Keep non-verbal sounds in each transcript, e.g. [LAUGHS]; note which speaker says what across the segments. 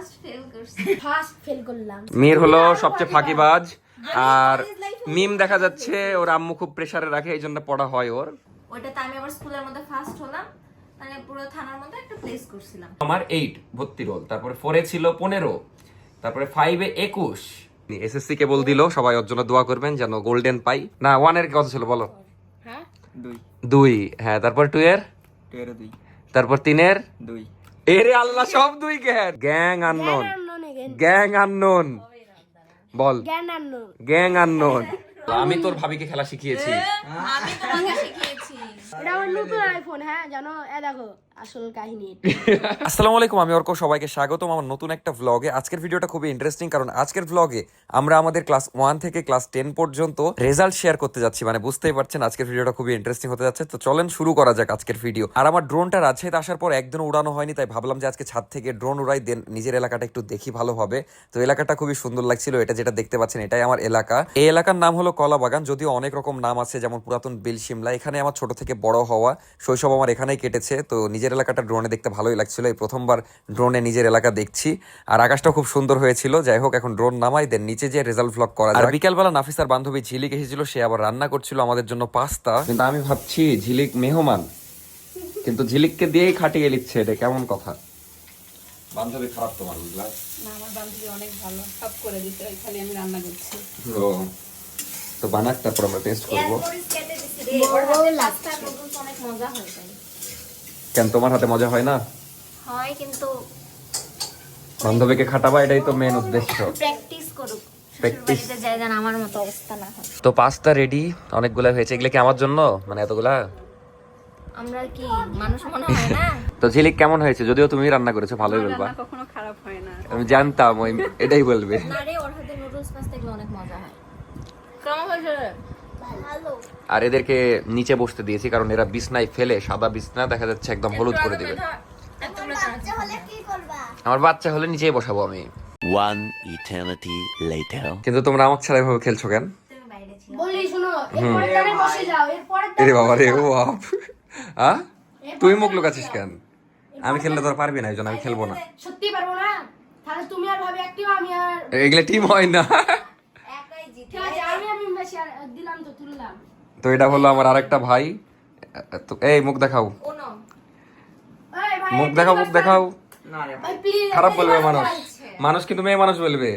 Speaker 1: First fail করছি। [LAUGHS]
Speaker 2: First fail করলাম।
Speaker 3: মির হলো সবচেয়ে ফাঁকিবাজ আর মিম দেখা যাচ্ছে ওর আম্মু খুব প্রেসারে রাখে এই জন্য পড়া হয় ওর।
Speaker 1: ওইটাতে আমি আবার স্কুলের মধ্যে ফার্স্ট হলাম। মানে পুরো থানার মধ্যে একটা প্লেস করছিলাম।
Speaker 3: আমার এইট ভর্তি রোল তারপরে ছিল পনেরো তারপরে এসএসসি কেবল দিল সবাই ওর জন্য দোয়া করবেন যেন গোল্ডেন পাই। না কত ছিল বলো।
Speaker 2: হ্যাঁ?
Speaker 3: হ্যাঁ তারপর টু এর? তারপর তিনের?
Speaker 4: দুই।
Speaker 3: এরে আল্লাহ সব দুই gang gang unknown. Gang unknown বল।
Speaker 2: Gang unknown.
Speaker 3: Gang unknown. আমি তোর ভাবিকে খেলা শিখিয়েছি।
Speaker 1: আমি তোমাকে শিখিয়েছি।
Speaker 2: এটা আমার নতুন আইফোন হ্যাঁ জানো? এ দেখো আসল কাহিনী
Speaker 3: আসসালামু আলাইকুম আমি অর্ক সবাইকে স্বাগতম আমার নতুন একটা ভ্লগে আজকের ভিডিওটা খুবই ইন্টারেস্টিং কারণ আজকের ভ্লগে আমরা আমাদের ক্লাস ওয়ান থেকে ক্লাস টেন পর্যন্ত রেজাল্ট শেয়ার করতে যাচ্ছি। মানে বুঝতেই পারছেন আজকের ভিডিওটা খুবই ইন্টারেস্টিং হতে যাচ্ছে। তো চলেন শুরু করা যাক আজকের ভিডিও আর আমার ড্রোনটা রাজশাহীতে আসার পর একদিন উড়ানো হয়নি তাই ভাবলাম যে আজকে ছাদ থেকে ড্রোন উড়াই দেন নিজের এলাকাটা একটু দেখি ভালো হবে। তো এলাকাটা খুবই সুন্দর লাগছিল এটা যেটা দেখতে পাচ্ছেন এটাই আমার এলাকা। এই এলাকার নাম হলো কলাবাগান যদিও অনেক রকম নাম আছে যেমন পুরাতন বিল সিমলা এখানে আমার ছোট থেকে বড় হওয়া শৈশব আমার এখানেই কেটেছে। তো নিজের এলাকাটা ড্রোনে দেখতে ভালোই লাগছিল। এই প্রথমবার ড্রোনে নিজের এলাকা দেখছি। আর আকাশটা খুব সুন্দর হয়েছিল। যাই হোক এখন ড্রোন নামাই দেন নিচে যে রেজাল্ট ভ্লগ করা আর বিকালবেলা নাফিসার বান্ধবী ঝিলিক এসেছিল। সে আবার রান্না করছিল আমাদের জন্য পাস্তা। কিন্তু আমি ভাবছি ঝিলিক মেহমান। কিন্তু ঝিলিককে দিয়েই খাটিয়ে নিচ্ছে এটা কেমন কথা? বান্ধবী খারাপ তোমার বুঝলা?
Speaker 5: না আমার বান্ধবী অনেক ভালো। সব করে দিতে খালি আমি রান্না করছি।
Speaker 3: ও তো বানাক তারপর আমরা টেস্ট করব।
Speaker 1: হয় তাই।
Speaker 3: কেন তোমার হাতে মজা হয় না?
Speaker 1: হয় কিন্তু
Speaker 3: বান্ধবীকে খাটাবা এটাই তো মেন উদ্দেশ্য।
Speaker 1: প্র্যাকটিস করুক।
Speaker 3: Practice.
Speaker 1: শ্বশুরবাড়িতে যায় যেন আমার মতো অবস্থা না হয়।
Speaker 3: তো পাস্তা রেডি অনেকগুলা হয়েছে এগুলো কি আমার জন্য? মানে এতগুলা?
Speaker 1: আমরা কি মানুষ মনে হয় না? [LAUGHS]
Speaker 3: তো ঝিলিক কেমন হয়েছে? যদিও তুমি রান্না করেছ ভালোই বলবা।
Speaker 5: কখনো খারাপ হয় না।
Speaker 3: আমি জানতাম ওই এটাই বলবে।
Speaker 1: না ওর হাতে নুডলস পাস্তা এগুলো অনেক মজা হয়। কেমন হয়েছে ভালো
Speaker 3: আর এদেরকে নিচে বসতে দিয়েছি কারণ এরা বিছনায় ফেলে সাদা বিছনা দেখা যাচ্ছে একদম হলুদ করে দিবে। আমার বাচ্চা হলে নিচেই বসাবো আমি।
Speaker 6: One eternity later.
Speaker 3: কিন্তু তোমরা আমার ছাড়া এভাবে খেলছো কেন?
Speaker 1: তুমি
Speaker 2: বলি শোনো এরপরে বসে যাও এরপরে
Speaker 3: এরে বাবা রে ও বাপ। আ? তুই মুখ লুকাচ্ছিস কেন? আমি খেললে তোর পারবি না এই জন্য আমি খেলব না।
Speaker 2: সত্যি পারব না? তাহলে তুমি আর ভাবে একটিও আমি আর
Speaker 3: এগুলো টিম হয় না
Speaker 1: একাই জিতে
Speaker 2: ঠিক আছে আমি আমি বেশি আর দিলাম তো তুললাম
Speaker 3: তো এটা হলো আমার আরেকটা ভাই। তো এই মুখ দেখাও।
Speaker 1: ওনো
Speaker 2: এই ভাই
Speaker 3: মুখ দেখাও মুখ দেখাও। খারাপ বলবে মানুষ মানুষ। কিন্তু মেয়ে মানুষ বলবে।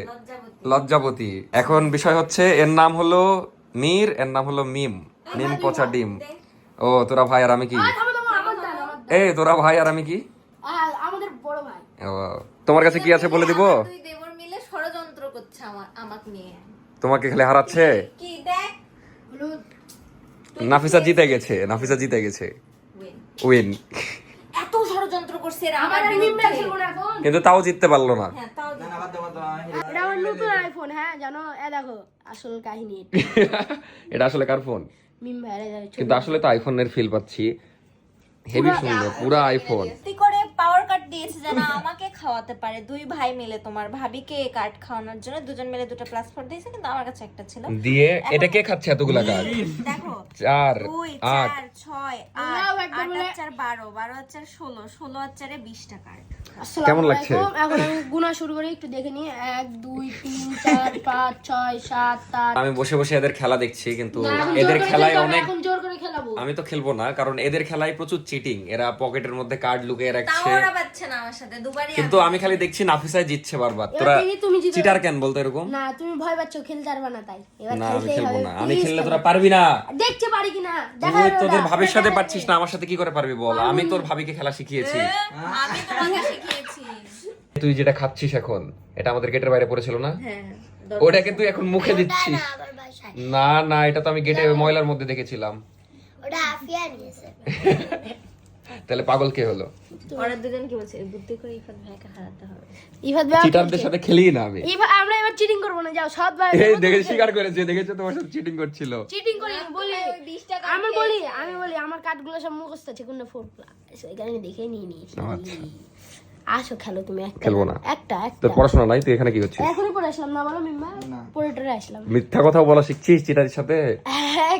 Speaker 3: লজ্জাপতি এখন বিষয় হচ্ছে এর নাম হলো মীর এর নাম হলো মিম। মিম পচা ডিম। ও তোরা ভাই আর আমি কি। এই তোরা ভাই আর আমি কি? ও, তোমার কাছে কি আছে বলে দিব?
Speaker 1: দুই দেবর মিলে ষড়যন্ত্র করছে আমার আমাকে নিয়ে।
Speaker 3: তোমাকে খেলে হারাচ্ছে?
Speaker 1: কি দেখ।
Speaker 2: হলুদ
Speaker 3: নাফিসা জিতে গেছে নাফিসা জিতে গেছে। উইন
Speaker 1: এত ষড়যন্ত্র করছে এরা
Speaker 2: আমার আর। খেলব না এখন।
Speaker 3: কিন্তু তাও জিততে পারল না।
Speaker 1: হ্যাঁ।
Speaker 2: এটা আমার নতুন আইফোন হ্যাঁ জানো? এ দেখো আসল কাহিনী
Speaker 3: এটা। [LAUGHS] আসলে কার ফোন
Speaker 2: মিম
Speaker 3: কিন্তু আসলে তো আইফোনের ফিল পাচ্ছি। হেভি সুন্দর পুরো আইফোন
Speaker 1: সত্যি করে পাওয়ার কার্ড দিয়েছে যেন আমাকে খাওয়াতে পারে। দুই ভাই মিলে তোমার ভাবিকে কার্ড খাওয়ানোর জন্য দুজন মিলে দুটো প্লাস ফোর দিয়েছে কিন্তু আমার কাছে একটা ছিল।
Speaker 3: দিয়ে এটা কে খাচ্ছে এতগুলা কার্ড
Speaker 1: দেখো
Speaker 3: চার
Speaker 1: দুই
Speaker 3: আট।
Speaker 1: চার ছয় আট আট চার বারো বারো আর চার ষোলো ষোলো আর চারে বিশটা কার্ড
Speaker 3: কেমন লাগছে?
Speaker 2: এখন আমি গুণা শুরু করি একটু দেখে নিই। এক দুই তিন চার পাঁচ ছয় সাত আট।
Speaker 3: আমি বসে বসে এদের খেলা দেখছি কিন্তু এদের খেলায় অনেক
Speaker 2: এখন জোর করে খেলাবো।
Speaker 3: আমি তো খেলব না কারণ এদের খেলায় প্রচুর চিটিং এরা পকেটের মধ্যে কার্ড লুকিয়ে
Speaker 1: তাও
Speaker 3: রাখছে।
Speaker 1: ওরা পাচ্ছে না আমার সাথে দুবারই
Speaker 3: কিন্তু আমি খালি দেখছি নাফিসাই জিতছে বারবার। তোরা
Speaker 2: তুমি
Speaker 3: চিটার কেন বলতো এরকম?
Speaker 2: না তুমি ভয় পাচ্ছ খেলতে পারবে না তাই। এবার
Speaker 3: না আমি খেলব না। আমি খেললে তোরা পারবি না।
Speaker 2: দেখতে পারি কিনা দেখা
Speaker 3: তুই
Speaker 2: যাবে
Speaker 3: তোদের ভাবির সাথে
Speaker 2: দেখা
Speaker 3: পারছিস না আমার সাথে কি করে পারবি বল? আমি তোর ভাবিকে খেলা শিখিয়েছি।
Speaker 1: আমি তোমাকে শিখিয়েছি
Speaker 3: তুই যেটা খাচ্ছিস এখন এটা আমাদের গেটের বাইরে পড়েছিল না?
Speaker 1: হ্যাঁ
Speaker 3: ওটাকে তুই এখন মুখে দিচ্ছিস। না না এটা তো আমি গেটে ময়লার মধ্যে দেখেছিলাম।
Speaker 2: ওটা আফিয়া নিয়েছে। [LAUGHS]
Speaker 3: তাহলে পাগল কে হলো?
Speaker 1: ওরা দুজন কি বলছে? বুদ্ধি করে ইফাত ভাইকে হারাতে হবে।
Speaker 2: ইফাত ভাই
Speaker 3: চিটারদের সাথে খেলি না আমি।
Speaker 2: ইফা আমরা এবার চিটিং করব না যাও সৎ ভাই।
Speaker 3: এই দেখে স্বীকার করেছে দেখেছ তোমার সাথে চিটিং করছিল?
Speaker 2: চিটিং করি বলি।
Speaker 1: 20 টাকা
Speaker 2: আমি বলি আমি বলি আমার কার্ডগুলো সব মুখস্থ আছে কোনটা ফোর প্লাস এখানে আমি দেখে নিয়ে নিয়েছি। আসো খেলো তুমি একটা।
Speaker 3: খেলব না।
Speaker 2: একটা একটা।
Speaker 3: তোর পড়াশোনা নাই তুই এখানে কি করছিস?
Speaker 2: এখনই পড়ে আসলাম না বলো মিম্মা। পড়ে টরে আসলাম।
Speaker 3: মিথ্যা কথা বলা শিখছিস চিটারের সাথে?
Speaker 2: হ্যাঁ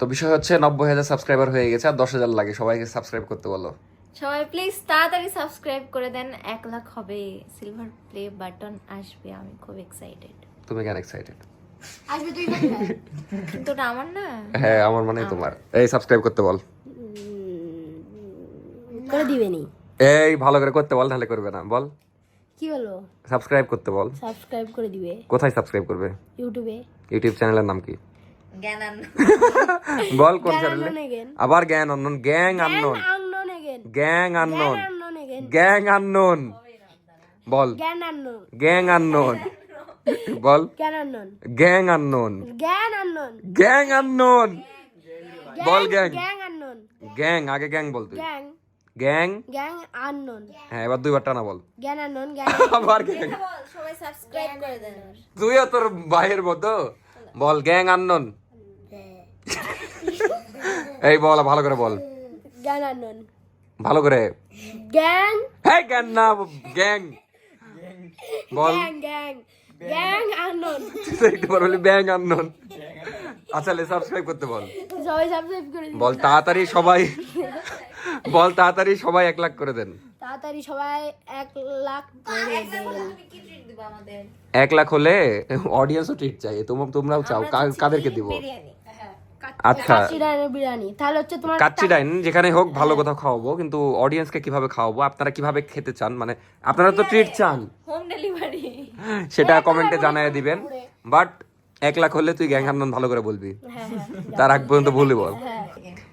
Speaker 3: তো বিষয় হচ্ছে নব্বই হাজার সাবস্ক্রাইবার হয়ে গেছে আর দশ হাজার লাগে। সবাইকে সাবস্ক্রাইব করতে বলো।
Speaker 1: সবাই প্লিজ তাড়াতাড়ি সাবস্ক্রাইব করে দেন। এক লাখ হবে। সিলভার প্লে বাটন আসবে। আমি খুব এক্সাইটেড
Speaker 3: তুমি কেন এক্সাইটেড
Speaker 2: আসবে তুই?
Speaker 1: কিন্তু আমার না।
Speaker 3: হ্যাঁ আমার মানে তোমার। এই সাবস্ক্রাইব করতে বল।
Speaker 2: করে দিবে নি।
Speaker 3: এই ভালো করে করতে বল তাহলে করবে না বল
Speaker 2: কি হলো
Speaker 3: সাবস্ক্রাইব করতে বল
Speaker 2: সাবস্ক্রাইব করে দিবে
Speaker 3: কোথায় সাবস্ক্রাইব করবে
Speaker 2: ইউটিউবে
Speaker 3: ইউটিউব চ্যানেলের নাম কি
Speaker 1: জ্ঞানান
Speaker 3: বল কোন চ্যানেলে আবার জ্ঞান unknown gang unknown gang unknown gang unknown বল গ্যাং আননোন বল গ্যাং আননোন গ্যাং আননোন বল গ্যাং
Speaker 2: গ্যাং আননোন
Speaker 3: গ্যাং আগে গ্যাং বল তুই
Speaker 2: গ্যাং
Speaker 3: গ্যাং?
Speaker 2: Gang unknown.
Speaker 3: হ্যাঁ এবার দুইবার টানা বল।
Speaker 2: জ্ঞান আননোন জ্ঞান [LAUGHS]
Speaker 3: আবার গ্যাং।
Speaker 1: সবাই সাবস্ক্রাইব করে দেন।
Speaker 3: তুইও তোর ভাইয়ের মতো। বল গ্যাং আননোন। [LAUGHS] এই বল ভালো করে বল।
Speaker 2: জ্ঞান আননোন।
Speaker 3: ভালো করে।
Speaker 2: গ্যাং।
Speaker 3: হ্যাঁ গ্যাং না গ্যাং। বল।
Speaker 2: Gang gang. Gang unknown.
Speaker 3: একটু পর বলি ব্যাং আননোন। আচ্ছা লে সাবস্ক্রাইব করতে বল।
Speaker 2: সবাই সাবস্ক্রাইব করে
Speaker 3: বল তাড়াতাড়ি সবাই। [LAUGHS] বল তাড়াতাড়ি সবাই এক লাখ করে দেন।
Speaker 2: তাড়াতাড়ি সবাই এক লাখ করে দেন।
Speaker 1: তুমি কি ট্রিট দিবা আমাদের?
Speaker 3: এক লাখ হলে অডিয়েন্সও ট্রিট চাই তোমরা তোমরাও চাও কাদেরকে দিব? আচ্ছা।
Speaker 2: কাচ্চি বিরিয়ানি। তাহলে হচ্ছে তোমার
Speaker 3: কাচ্চি ডাইন যেখানে হোক ভালো কথা খাওয়াবো কিন্তু অডিয়েন্সকে কীভাবে খাওয়াবো আপনারা কীভাবে খেতে চান? মানে আপনারা তো ট্রিট চান।
Speaker 1: হোম ডেলিভারি
Speaker 3: সেটা কমেন্টে জানাই দিবেন। বাট এক লাখ হলে তুই গ্যাং হান্নন ভালো করে বলবি। তার আগ পর্যন্ত ভুলই বল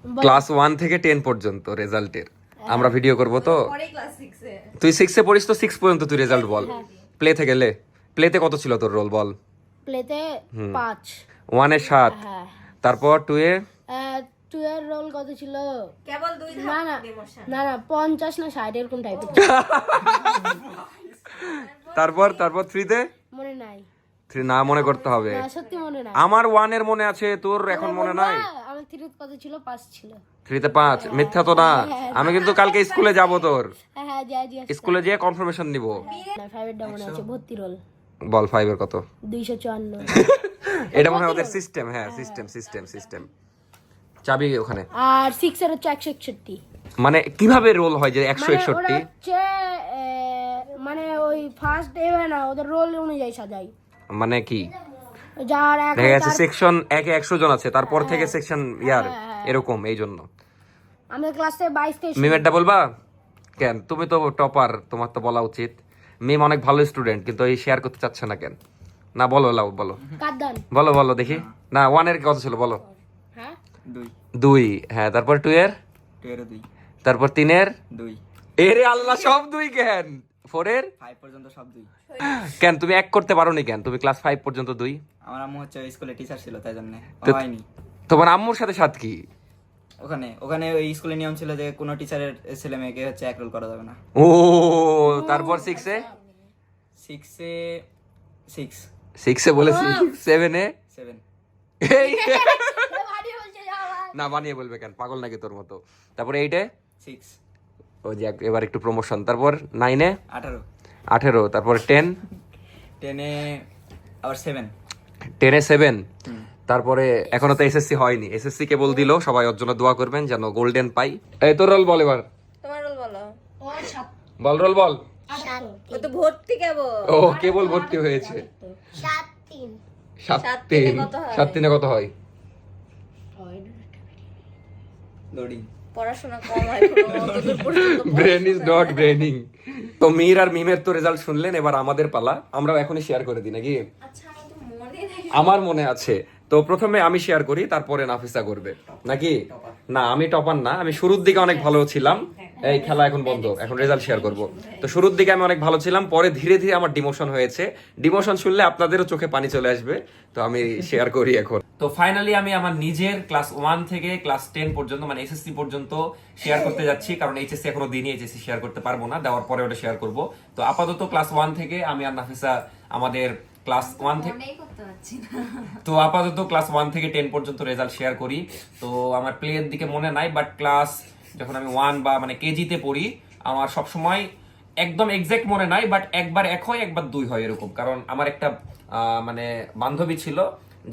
Speaker 3: ক্লাস ওয়ান থেকে টেন পর্যন্ত রেজাল্টের। আমরা ভিডিও করব তো।
Speaker 1: পরে ক্লাস 6 এ।
Speaker 3: তুই সিক্সে পড়িস তো সিক্স পর্যন্ত তুই রেজাল্ট বল। প্লে থেকে লে। প্লেতে কত ছিল তোর রোল বল?
Speaker 2: প্লেতে পাঁচ।
Speaker 3: ওয়ানে সাত।
Speaker 2: হ্যাঁ।
Speaker 3: তারপর টুয়ে
Speaker 2: টু এর রোল কত ছিল?
Speaker 1: কেবল দুই
Speaker 2: না না। না না পঞ্চাশ না ষাট এরকম টাইপের [LAUGHS]
Speaker 3: তারপর তারপর থ্রিতে
Speaker 2: মনে নাই।
Speaker 3: থ্রি না মনে করতে হবে।
Speaker 2: সত্যি মনে নাই।
Speaker 3: আমার ওয়ানের মনে আছে তোর এখন মনে নাই?
Speaker 2: থ্রিতে কত ছিল পাঁচ ছিল।
Speaker 3: থ্রিতে পাঁচ মিথ্যা তো না। আমি কিন্তু কালকে স্কুলে যাব তোর।
Speaker 2: হ্যাঁ হ্যাঁ যা যা
Speaker 3: স্কুলে যেয়ে কনফার্মেশন নিব।
Speaker 2: ফাইভের ডা মনে আছে ভর্তি রোল
Speaker 3: বল ফাইভের কত?
Speaker 2: দুইশো চুয়ান্ন। [LAUGHS]
Speaker 3: এটা মনে হয় ওদের সিস্টেম হ্যাঁ সিস্টেম সিস্টেম সিস্টেম চাবি ওখানে।
Speaker 2: আর সিক্স এর হচ্ছে একশো একষট্টি।
Speaker 3: মানে কীভাবে রোল হয় যে একশো একষট্টি?
Speaker 2: মানে একষট্টি মানে ওই ফার্স্ট এভাবে না ওদের রোল অনুযায়ী সাজাই
Speaker 3: মানে কি?
Speaker 2: যার
Speaker 3: দেখা গেছে সেকশন একে একশো জন আছে তারপর থেকে সেকশন ইয়ার এরকম এই জন্য।
Speaker 2: আমাদের ক্লাসে বাইশ তেইশ
Speaker 3: মিমেরটা বলবা? কেন? তুমি তো টপার তোমার তো বলা উচিত। মিম অনেক ভালো স্টুডেন্ট কিন্তু এই শেয়ার করতে চাচ্ছে না কেন? না বলো লাও বলো। বলো বলো দেখি। না ওয়ানের কত ছিল বলো।
Speaker 2: হ্যাঁ?
Speaker 4: দুই।
Speaker 3: হ্যাঁ তারপর টু এর? তারপর তিনের?
Speaker 4: দুই।
Speaker 3: এরে আল্লাহ সব দুই কেন? ফোর এর?
Speaker 4: ফাইভ পর্যন্ত সব দুই।
Speaker 3: কেন? তুমি এক করতে পারো নি কেন? তুমি ক্লাস ফাইভ পর্যন্ত দুই?
Speaker 4: আমার আম্মু হচ্ছে ওই স্কুলে টিচার ছিল তাই জন্য। হয়নি।
Speaker 3: তোমার আম্মুর সাথে সাথ কি?
Speaker 4: ওখানে ওখানে ওই স্কুলের নিয়ম ছিল যে কোনো টিচারের ছেলে মেয়েকে হচ্ছে এক রোল করা যাবে না।
Speaker 3: ও তারপর সিক্সে
Speaker 4: সিক্সে সিক্স
Speaker 3: সিক্সে বলেছি সেভেনে
Speaker 4: সেভেন
Speaker 3: এই! [LAUGHS] [LAUGHS] না বানিয়ে বলবে কেন? পাগল নাকি তোর মতো? তারপর এইটে
Speaker 4: সিক্স
Speaker 3: ও যে এক- এবার একটু প্রমোশন তারপর নাইনে
Speaker 4: আঠারো।
Speaker 3: আঠেরো। তারপর টেন
Speaker 4: টেনে আবার সেভেন
Speaker 3: টেনে সেভেন তারপরে এখনও তো এসএসসি হয়নি। এসএসসি কেবল দিল সবাই ওর জন্য দোয়া করবেন যেন গোল্ডেন পাই। এই তোর রোল বল এবার।
Speaker 1: তোমার রোল বলো।
Speaker 3: বল রোল বল।
Speaker 1: ও তো ভর্তি কেবল।
Speaker 3: ও কেবল ভর্তি হয়েছে।
Speaker 2: সাত তিন।
Speaker 3: সাত তিন
Speaker 1: হয়?
Speaker 3: সাত তিনে কত হয়?
Speaker 4: লোডিং
Speaker 1: পড়াশোনা কম হয় কোনো অতদূর পর্যন্ত
Speaker 3: ব্রেন ইজ নট ব্রেনিং তো মীর আর মিমের তো রেজাল্ট শুনলেন এবার আমাদের পালা। আমরাও এখনই শেয়ার করে দিই নাকি?
Speaker 1: আচ্ছা
Speaker 3: আমার মনে আছে। তো প্রথমে আমি শেয়ার করি তারপরে নাফিসা করবে। নাকি? না আমি টপার না আমি শুরুর দিকে অনেক ভালো ছিলাম। এই খেলা এখন বন্ধ এখন রেজাল্ট শেয়ার করব। তো শুরুর দিকে আমি অনেক ভালো ছিলাম পরে ধীরে ধীরে আমার ডিমোশন হয়েছে। ডিমোশন শুনলে আপনাদেরও চোখে পানি চলে আসবে তো আমি শেয়ার করি এখন। তো ফাইনালি আমি আমার নিজের ক্লাস ওয়ান থেকে ক্লাস টেন পর্যন্ত মানে এসএসসি পর্যন্ত শেয়ার করতে যাচ্ছি কারণ এইচএসসি এখনও দিনই এইচএসসি শেয়ার করতে পারব না দেওয়ার পরে ওটা শেয়ার করব। তো আপাতত ক্লাস ওয়ান থেকে আমি আর নাফিসা আমাদের ক্লাস ওয়ান থেকে তো আপাতত ক্লাস ওয়ান থেকে টেন পর্যন্ত রেজাল্ট শেয়ার করি। তো আমার প্লেয়ের দিকে মনে নাই বাট ক্লাস যখন আমি ওয়ান বা মানে কেজিতে পড়ি, আমার সব সময় একদম এক্সাক্ট মনে নাই বাট একবার এক হয়, একবার দুই হয় এরকম। কারণ আমার একটা মানে বান্ধবী ছিল,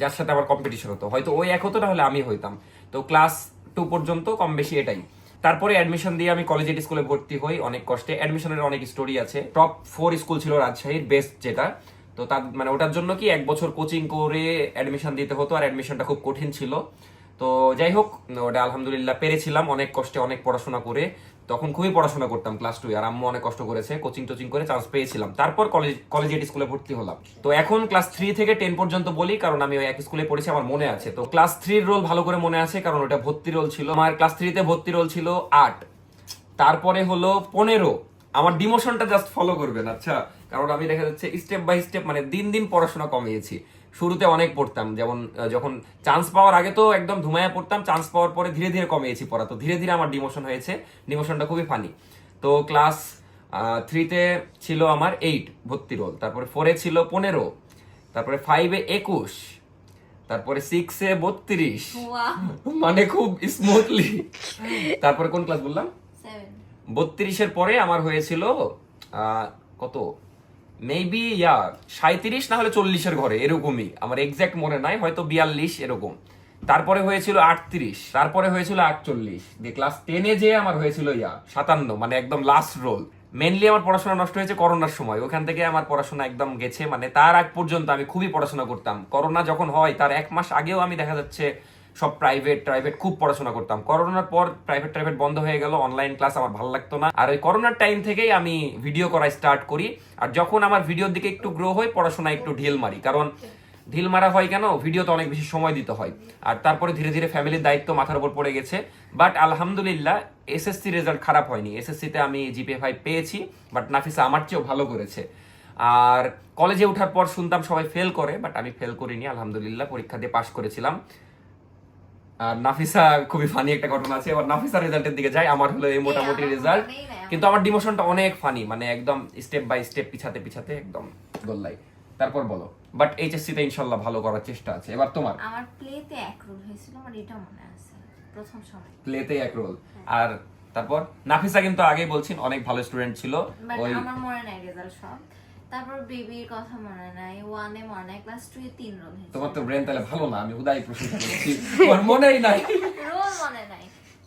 Speaker 3: যার সাথে আমার কম্পিটিশন হতো। হয়তো ওই এক হতো না হলে আমি হইতাম। তো ক্লাস টু পর্যন্ত কম বেশি এটাই। তারপরে অ্যাডমিশন দিয়ে আমি কলেজিয়েট স্কুলে ভর্তি হই, অনেক কষ্টে। অ্যাডমিশনের অনেক স্টোরি আছে। টপ ফোর স্কুল ছিল রাজশাহীর বেস্ট যেটা। তো তার মানে ওটার জন্য কি এক বছর কোচিং করে অ্যাডমিশন দিতে হতো, আর অ্যাডমিশনটা খুব কঠিন ছিল। তো যাই হোক ওটা আলহামদুলিল্লাহ পেরেছিলাম, অনেক কষ্টে অনেক পড়াশোনা করে। তখন খুবই পড়াশোনা করতাম ক্লাস টু আর আম্মু অনেক কষ্ট করেছে কোচিং টোচিং করে চান্স পেয়েছিলাম। তারপর কলেজ কলেজিয়েট স্কুলে ভর্তি হলাম। তো এখন ক্লাস থ্রি থেকে টেন পর্যন্ত বলি, কারণ আমি ওই এক স্কুলে পড়েছি, আমার মনে আছে। তো ক্লাস থ্রির রোল ভালো করে মনে আছে, কারণ ওটা ভর্তি রোল ছিল। আমার ক্লাস থ্রিতে ভর্তি রোল ছিল আট। তারপরে হলো পনেরো। আমার ডিমোশনটা জাস্ট ফলো করবেন আচ্ছা? কারণ আমি দেখা যাচ্ছে স্টেপ বাই স্টেপ মানে দিন দিন পড়াশোনা কমিয়েছি। শুরুতে অনেক পড়তাম। যেমন যখন চান্স পাওয়ার আগে তো একদম ধুমায়া পড়তাম চান্স পাওয়ার পরে ধীরে ধীরে কমিয়েছি পড়া। তো ধীরে ধীরে আমার ডিমোশন হয়েছে। ডিমোশনটা খুবই ফানি তো ক্লাস থ্রিতে ছিল আমার এইট ভর্তি রোল তারপরে ফোরে ছিল পনেরো তারপরে ফাইভে একুশ তারপরে সিক্সে বত্রিশ। মানে খুব স্মুথলি [LAUGHS] তারপরে কোন ক্লাস বললাম? বত্রিশের পরে আমার হয়েছিল কত? মেবি ইয়া সাঁত্রিশ না হলে চল্লিশের ঘরে, এরকমই। আমার এক্সাক্ট মনে নাই, হয়তো বিয়াল্লিশ, এরকম। তারপরে হয়েছিল আটত্রিশ, তারপরে হয়েছিল আটচল্লিশ। দিয়ে ক্লাস টেনে যে আমার হয়েছিল ইয়া সাতান্ন মানে একদম লাস্ট রোল মেনলি আমার পড়াশোনা নষ্ট হয়েছে করোনার সময়। ওখান থেকে আমার পড়াশোনা একদম গেছে মানে তার আগ পর্যন্ত আমি খুবই পড়াশোনা করতাম। করোনা যখন হয়, তার এক মাস আগেও আমি দেখা যাচ্ছে সব প্রাইভেট প্রাইভেট খুব পড়াশোনা করতাম। করোনার পর প্রাইভেট প্রাইভেট বন্ধ হয়ে গেল অনলাইন ক্লাস আমার ভালো লাগতো না। আর ওই করোনার টাইম থেকেই আমি ভিডিও করা স্টার্ট করি। আর যখন আমার ভিডিওর দিকে একটু গ্রো হয় পড়াশোনা একটু ঢিল মারি। কারণ ঢিল মারা হয় কেন? ভিডিওতে অনেক বেশি সময় দিতে হয়। আর তারপরে ধীরে ধীরে ফ্যামিলির দায়িত্ব মাথার উপর পড়ে গেছে। বাট আলহামদুলিল্লাহ এসএসসি রেজাল্ট খারাপ হয়নি। এসএসসিতে আমি জিপিএ ফাইভ পেয়েছি বাট নাফিসা আমার চেয়েও ভালো করেছে। আর কলেজে ওঠার পর শুনতাম সবাই ফেল করে বাট আমি ফেল করিনি। আলহামদুলিল্লাহ, পরীক্ষা দিয়ে পাশ করেছিলাম। আর নাফিসা খুবই ফানি একটা ঘটনা আছে। এবার নাফিসা রেজাল্টের দিকে যাই আমার হলো এই মোটামুটি রেজাল্ট
Speaker 1: আমার।
Speaker 3: কিন্তু আমার ডিমোশনটা অনেক ফানি মানে একদম স্টেপ বাই স্টেপ পিছাতে পিছাতে একদম গোল্লাই তারপর বলো। বাট এইচএসসি তে ইনশাল্লাহ ভালো করার চেষ্টা আছে। এবার তোমার।
Speaker 1: আমার প্লেতে এক রোল হয়েছিল আমার এটা মনে আছে প্রথম সময়।
Speaker 3: প্লেতে এক রোল আর তারপর? নাফিসা কিন্তু আগেই বলছেন অনেক ভালো স্টুডেন্ট ছিল। ওই
Speaker 1: আমার মনে নাই রেজাল্ট সব। তারপর বেবির কথা মনে নাই ওয়ানে মনে নাই ক্লাস টু এ তিন রোল
Speaker 3: তোমার তো ব্রেন তাহলে ভালো না আমি উদাই প্রশংসা করছি। তোমার মনেই নাই।
Speaker 1: রোল মনে নাই।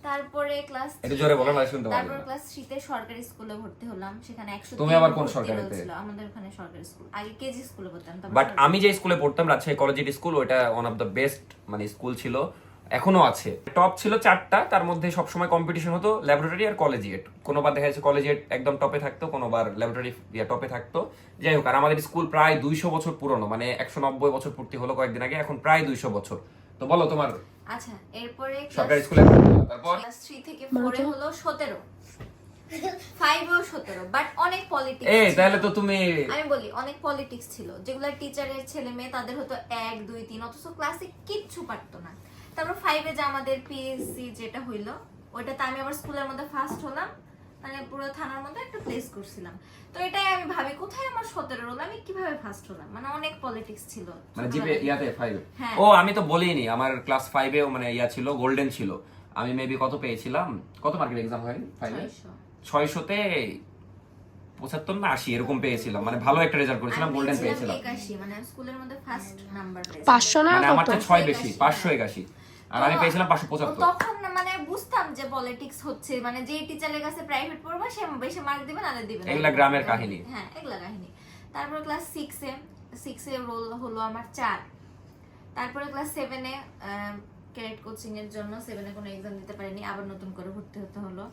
Speaker 1: তারপরে ক্লাস
Speaker 3: একটু জোরে বলো না শুনতে পারবে
Speaker 1: তারপর। ক্লাস সরকারি স্কুলে ভর্তি হলাম সেখানে একশো
Speaker 3: তুমি আবার কোন সরকারিতে?
Speaker 1: আমাদের ওখানে সরকারি স্কুল আগে কেজি স্কুলে পড়তাম
Speaker 3: বাট আমি যে স্কুলে পড়তাম রাজশাহী কলেজিয়েট স্কুল ওটা ওয়ান অফ দ্য বেস্ট মানে স্কুল ছিল। এখনও আছে। টপ ছিল চারটা তার মধ্যে সবসময় কম্পিটিশন হতো ল্যাবরেটরি আর কলেজিয়েট কোনোবার দেখা যাচ্ছে কলেজিয়েট একদম টপে থাকতো কোনোবার ল্যাবরেটরি টপে থাকতো। যাই হোক আর আমাদের স্কুল প্রায় দুইশো বছর পুরনো মানে একশো নব্বই বছর পূর্তি হলো কয়েকদিন আগে এখন প্রায় দুইশো বছর। তো বলো তোমার
Speaker 1: আচ্ছা এরপরে
Speaker 3: সরকারি স্কুলে তারপর?
Speaker 1: ক্লাস থেকে ফোরে হলো সতেরো। ফাইভেও সতেরো বাট অনেক পলিটিক্স
Speaker 3: তাহলে তো তুমি
Speaker 1: আমি বলি অনেক পলিটিক্স ছিল। যেগুলো টিচারের ছেলে মেয়ে তাদের হতো এক দুই তিন অথচ ক্লাসে কিচ্ছু পারতো না। তারপর ফাইভে যে আমাদের পিএসসি যেটা হইল ওইটাতে আমি আবার স্কুলের মধ্যে ফার্স্ট হলাম মানে পুরো থানার মধ্যে একটা প্লেস করছিলাম। তো এটাই আমি ভাবি কোথায় আমার সতেরো হলো আমি কীভাবে ফার্স্ট হলাম? মানে অনেক পলিটিক্স ছিল
Speaker 3: মানে জিপে ইয়াতে ফাইভে
Speaker 1: হ্যাঁ।
Speaker 3: ও আমি তো বলিনি আমার ক্লাস ফাইভেও মানে ইয়া ছিল গোল্ডেন ছিল। আমি মেবি কত পেয়েছিলাম? কত মার্কের এক্সাম হয় ফাইভে
Speaker 1: ছয়শো।
Speaker 3: ছয়শোতে পঁচাত্তর না আশি এরকম পেয়েছিলাম। মানে ভালো একটা রেজাল্ট করেছিলাম গোল্ডেন
Speaker 1: পেয়েছিলাম মানে আমি স্কুলের মধ্যে ফার্স্ট নাম্বার
Speaker 2: পাঁচশো না
Speaker 3: মানে
Speaker 2: কত?
Speaker 3: আমারটা ছয় বেশি পাঁচশো একাশি। আর আমি পেয়েছিলাম পাঁচশো পঁচাত্তর
Speaker 1: তখন মানে বুঝতাম যে পলিটিক্স হচ্ছে মানে যে টিচারের কাছে প্রাইভেট পড়ব সে বেশি মার্ক দিবে না দিবে।
Speaker 3: এগুলা গ্রামের কাহিনী।
Speaker 1: হ্যাঁ এগুলা কাহিনী তারপর ক্লাস সিক্সে সিক্সে রোল হলো আমার চার তারপরে ক্লাস সেভেনে ক্যারেট কোচিং এর জন্য সেভেনে কোনো এক্সাম দিতে পারিনি আবার নতুন করে ভর্তি হতে হলো।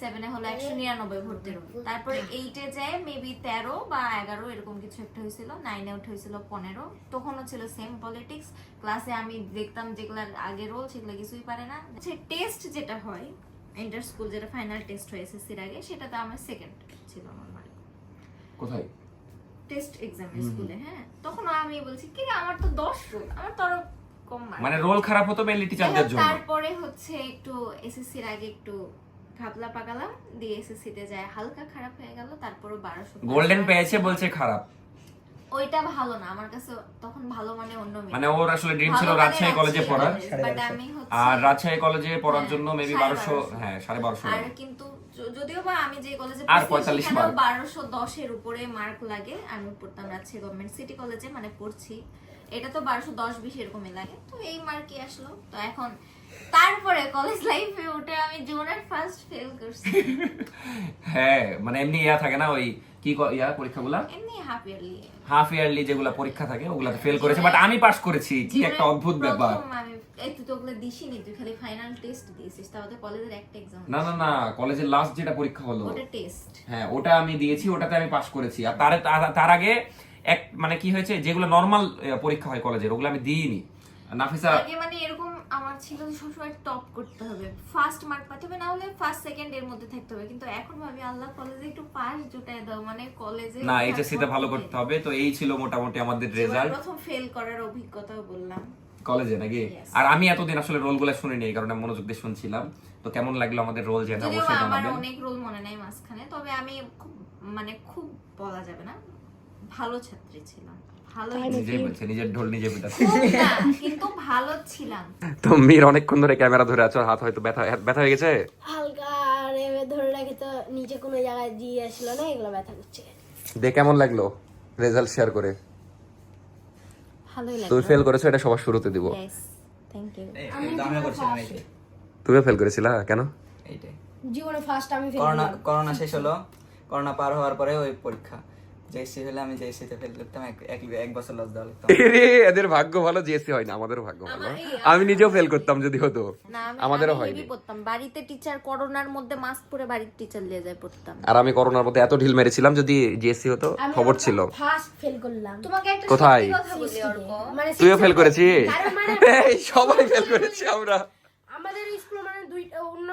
Speaker 1: সেভেনে হলো একশো নিরানব্বই ভর্তি তারপরে এইটে যায় মেবি তেরো বা এগারো এরকম কিছু একটা হয়েছিল। নাইনে উঠে হয়েছিল পনেরো। তখনও ছিল সেম পলিটিক্স ক্লাসে আমি দেখতাম যেগুলার আগে রোল সেগুলো কিছুই পারে না। সে টেস্ট যেটা হয় ইন্টার স্কুল যেটা ফাইনাল টেস্ট হয় এসএসসির আগে সেটা তো আমার সেকেন্ড ছিল আমার
Speaker 3: কোথায়?
Speaker 1: টেস্ট এক্সাম স্কুলে হ্যাঁ। তখন আমি বলছি কি আমার তো দশ রোল আমার তো কম
Speaker 3: মানে রোল খারাপ হতো মেনলি টিচারদের জন্য।
Speaker 1: তারপরে হচ্ছে একটু এসএসসির আগে একটু ঘাপলা পাকালাম দিয়ে এসএসসি তে যায় হালকা খারাপ হয়ে গেল তারপরে বারোশো
Speaker 3: গোল্ডেন পেয়েছে বলছে খারাপ।
Speaker 1: ওইটা ভালো না আমার কাছে তখন ভালো মানে অন্য মেয়ে।
Speaker 3: মানে ওর আসলে ড্রিম ছিল
Speaker 1: মানে
Speaker 3: রাজশাহী কলেজে পড়ার। আর রাজশাহী কলেজে পড়ার
Speaker 1: হ্যাঁ,
Speaker 3: জন্য মেবি
Speaker 1: সাড়ে
Speaker 3: বারোশো
Speaker 1: বারোশো।
Speaker 3: হ্যাঁ সাড়ে বারোশো
Speaker 1: আর কিন্তু যদিও বা আমি যে কলেজে
Speaker 3: আর 45 mark।
Speaker 1: বারোশো দশের উপরে মার্ক লাগে। আমি পড়তাম রাজশাহী গভর্নমেন্ট সিটি কলেজে মানে পড়ছি। এটা তো বারোশো দশ বিশ এরকমই লাগে। তো এই মার্কই আসলো। তো এখন তারপরে কলেজ লাইফে ওটা আমি জীবনের ফার্স্ট ফেল করছি।
Speaker 3: হ্যাঁ মানে এমনি ইয়া থাকে না ওই কি ইয়া পরীক্ষাগুলা?
Speaker 1: এমনি হাফ ইয়ারলি
Speaker 3: হাফ ইয়ারলি যেগুলা পরীক্ষা থাকে ওগুলাতে ফেল করেছে বাট আমি পাস করেছি কি একটা অদ্ভুত ব্যাপার।
Speaker 1: তুই তো ওগুলো দিসিনি তুই খালি ফাইনাল টেস্ট দিয়েছিস তাও তো কলেজের একটা এক্সাম
Speaker 3: না না না কলেজের লাস্ট যেটা পরীক্ষা হলো
Speaker 1: ওটা টেস্ট
Speaker 3: হ্যাঁ ওটা আমি দিয়েছি ওটাতে আমি পাস করেছি। আর তার- তার আগে এক মানে কি হয়েছে যেগুলো নর্মাল পরীক্ষা হয় কলেজের ওগুলো আমি দিইনি। নাফিসা
Speaker 1: আগে মানে এরকম আমার ছিল যে সবসময় টপ করতে হবে। ফার্স্ট মার্ক পাতে হবে না হলে ফার্স্ট সেকেন্ড এর মধ্যে থাকতে হবে। কিন্তু এখন ভাবি আল্লাহ কলেজে একটু পাস জুটাই দাও মানে কলেজে
Speaker 3: না এইচএসসি তে ভালো করতে হবে তো এই ছিল মোটামুটি আমাদের রেজাল্ট
Speaker 1: প্রথম ফেল করার অভিজ্ঞতাও বললাম।
Speaker 3: কলেজে নাকি? আর আমি এতদিন আসলে রোল রোলগুলো শুনিনি এই কারণে মনোযোগ দিয়ে শুনছিলাম। তো কেমন লাগল আমাদের রোল জেনে অবশ্যই
Speaker 1: আমার অনেক রোল মনে নাই মাঝখানে তবে আমি খুব মানে খুব বলা যাবে না। ভালো ছাত্রী ছিলাম। ভালো
Speaker 3: নিজেই বলছে নিজের ঢোল নিজে পিটাচ্ছে
Speaker 1: কিন্তু ভালো ছিলাম।
Speaker 3: তো মীর অনেকক্ষণ ধরে ক্যামেরা ধরে আছো হাত হয়তো ব্যথা ব্যথা হয়ে গেছে?
Speaker 2: হালকা ধরে রাখে তো নিচে কোনো জায়গায় দিয়ে আসলো না এগুলো ব্যথা করছে।
Speaker 3: দে কেমন লাগল রেজাল্ট শেয়ার করে?
Speaker 1: ভালোই
Speaker 3: তুমি ফেল করেছ এটা সবার শুরুতে দিব।
Speaker 1: ইয়েস থ্যাংক ইউ
Speaker 4: এই- এই তো আমিও করছিলাম এইটাই।
Speaker 3: ফেল করেছিলা? কেন?
Speaker 4: এইটাই।
Speaker 2: জীবনে ফার্স্ট আমি ফেল
Speaker 4: করোনা করোনা শেষ হলো। করোনা পার হওয়ার পরে ওই পরীক্ষা। জেএসসি হলে আমি জেএসসি ফেল করতাম এক এক- এক বছর লস দেওয়া লাগতো।
Speaker 3: এদের ভাগ্য ভালো জিএসসি হয় না আমাদেরও ভাগ্য ভালো। আমি নিজেও ফেল করতাম যদি হতো। আমাদেরও
Speaker 1: আমি পড়তাম। বাড়িতে টিচার করোনার মধ্যে মাস্ক পরে বাড়ির টিচার নিয়ে যায় পড়তাম।
Speaker 3: আর আমি করোনার মধ্যে এত ঢিল মেরেছিলাম যদি জিএসসি হতো খবর ছিল।
Speaker 2: ফার্স্ট ফেল করলাম।
Speaker 1: তোমাকে একটা
Speaker 3: কোথায়?
Speaker 2: মানে
Speaker 3: তুইও ফেল করেছিস? [LAUGHS] সবাই ফেল করেছি আমরা
Speaker 2: আমাদের স্কুল মানে দুই অন্য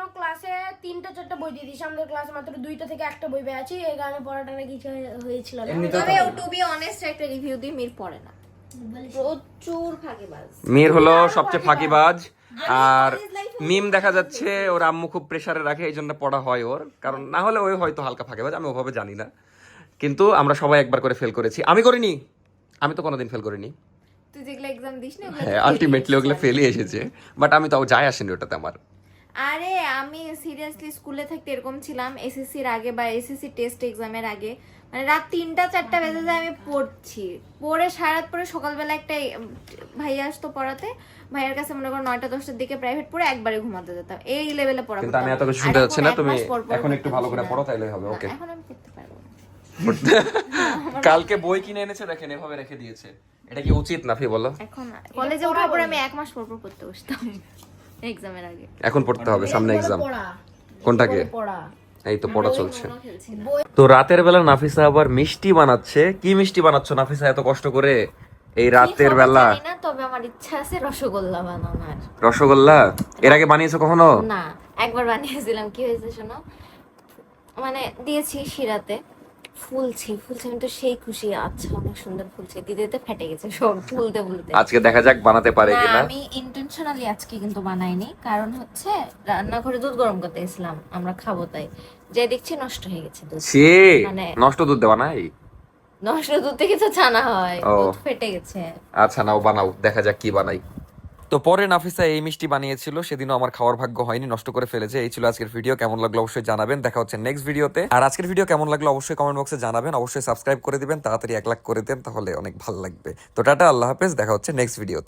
Speaker 2: ক্লাসে তিনটা চারটা বই দিয়ে দিয়েছে। আমাদের ক্লাসে মাত্র দুইটা থেকে একটা বই পেয়েছি এই কারণে পড়াটা না কিছু হয়ে- হয়েছিল
Speaker 1: তবে টু বি অনেস্ট একটা রিভিউ দিই মির পড়ে না। প্রচুর ফাঁকিবাজ।
Speaker 3: মীর হলো সবচেয়ে ফাঁকিবাজ। আর মিম দেখা যাচ্ছে ওর আম্মু খুব প্রেসারে রাখে এই জন্য পড়া হয় ওর। কারণ না হলে ওই হয়তো হালকা ফাঁকিবাজ আমি ওভাবে জানি না। কিন্তু আমরা সবাই একবার করে ফেল করেছি। আমি করিনি। আমি তো কোনোদিন ফেল করিনি।
Speaker 1: তুই যেগুলো এক্সাম দিস না
Speaker 3: হ্যাঁ আলটিমেটলি ওগুলো ফেলই এসেছে। বাট আমি তাও যাই আসেনি ওটাতে আমার।
Speaker 1: আরে আমি সিরিয়াসলি স্কুলে থাকতে এরকম ছিলাম এসএসসির আগে বা এসএসসি টেস্ট এক্সামের আগে। মানে রাত তিনটা চারটা বেজে যায় আমি পড়ছি। পড়ে সারা রাত পরে সকালবেলা একটা ভাইয়া আসতো পড়াতে ভাইয়ার কাছে মনে করো নয়টা দশটার দিকে প্রাইভেট পড়ে একবারে ঘুমাতে যেতাম এই লেভেলে পড়া
Speaker 3: কিন্তু আমি এত। কিছু শুনতে যাচ্ছি না তুমি এখন একটু ভালো করে পড়ো তাইলে হবে ওকে।
Speaker 1: এখন আমি পড়তে পারব [LAUGHS]
Speaker 3: কালকে বই কিনে এনেছে দেখেন এভাবে রেখে দিয়েছে। এটা কি উচিত নাফি বলো?
Speaker 1: এখন কলেজে ওঠার পরে আমি এক মাস পর পর পড়তে বসতাম। এক্সামের আগে।
Speaker 3: এখন পড়তে হবে সামনে এক্সাম কোনটাকে
Speaker 2: পড়া।
Speaker 3: এই তো পড়া চলছে। তো রাতের বেলা নাফিসা আবার মিষ্টি বানাচ্ছে। কি মিষ্টি বানাচ্ছ নাফিসা এত কষ্ট করে? এই রাতের বেলা।
Speaker 1: তবে আমার ইচ্ছা আছে রসগোল্লা বানানোর।
Speaker 3: রসগোল্লা? এর আগে বানিয়েছো কখনো?
Speaker 1: না একবার বানিয়েছিলাম। কি হয়েছে শোনো? মানে দিয়েছি শিরাতে। ফুলছে ফুলছে আমি তো সেই খুশি। আচ্ছা অনেক সুন্দর ফুলছে। দিতে দিতে ফেটে গেছে সব ফুলতে ফুলতে।
Speaker 3: আজকে দেখা যাক বানাতে পারে কিনা।
Speaker 1: আমি ইন্টেনশনালি আজকে কিন্তু বানাইনি। কারণ হচ্ছে রান্নাঘরে দুধ গরম করতে গেছিলাম আমরা খাব তাই। যে দেখছি নষ্ট হয়ে গেছে দুধ।
Speaker 3: সে?
Speaker 1: মানে-
Speaker 3: নষ্ট দুধ দেওয়া নাই?
Speaker 1: নষ্ট দুধ থেকে তো ছানা হয় দুধ ফেটে গেছে।
Speaker 3: আচ্ছা নাও বানাও দেখা যাক কি বানাই। তো পরে নাফিসা এই মিষ্টি বানিয়েছিল, সেদিনও আমার খাওয়ার ভাগ্য হয়নি, নষ্ট করে ফেলেছে। এই ছিল আজকের ভিডিও কেমন লাগল অবশ্যই জানাবেন। দেখা হচ্ছে নেক্সট ভিডিওতে আর আজকের ভিডিও কেমন লাগল অবশ্যই কমেন্ট বক্সে জানাবেন। অবশ্যই সাবস্ক্রাইব করে দিবেন, তাড়াতাড়ি এক লাখ করে দেন, তাহলে অনেক ভালো লাগবে। তো টাটা, আল্লাহ হাফেজ, দেখা হচ্ছে নেক্সট ভিডিওতে